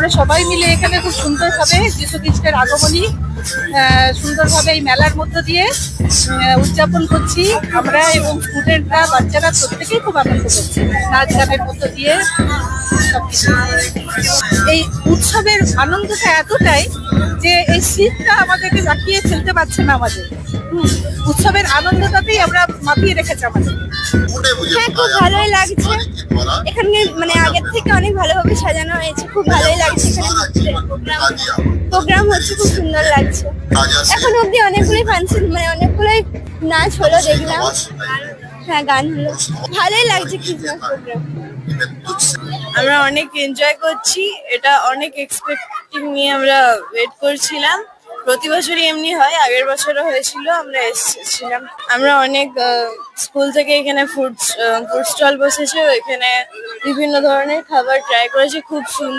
আমরা সবাই মিলে এখানে খুব সুন্দরভাবে যিশু খ্রিস্টের আগমনী সুন্দরভাবে এই মেলার মধ্য দিয়ে উদযাপন করছি। আমরা এবং স্টুডেন্টরা বাচ্চারা প্রত্যেকেই খুব আনন্দ করছি। নাচ গানের মধ্য দিয়ে সবকিছু। এই উৎসবের আনন্দটা এতটাই যে এই শীতটা আমাদেরকে জাকিয়ে ফেলতে পারছে না আমাদের। উৎসবের আনন্দটাতেই আমরা মাপিয়ে রেখেছি আমাদের। হ্যাঁ খুব ভালোই লাগছে। এখানে মানে আগের থেকে অনেক ভালোভাবে সাজানো হয়েছে। খুব ভালোই লাগছে এখানে প্রোগ্রাম। প্রোগ্রাম হচ্ছে খুব সুন্দর লাগছে। এখন অব্দি অনেকগুলোই ফাংশন মানে অনেকগুলোই নাচ হলো দেখলাম। হ্যাঁ গান হলো। ভালোই লাগছে প্রোগ্রাম আমরা অনেক এনজয় করছি, এটা অনেক এক্সপেক্টিং নিয়ে আমরা ওয়েট করছিলাম। প্রতি বছরই এমনি হয়, আগের বছরও হয়েছিল, আমরা এসেছিলাম। আমরা অনেক স্কুল থেকে এখানে ফুড ফুড স্টল বসেছে এখানে বিভিন্ন ধরনের খাবার ট্রাই করেছি, খুব সুন্দর।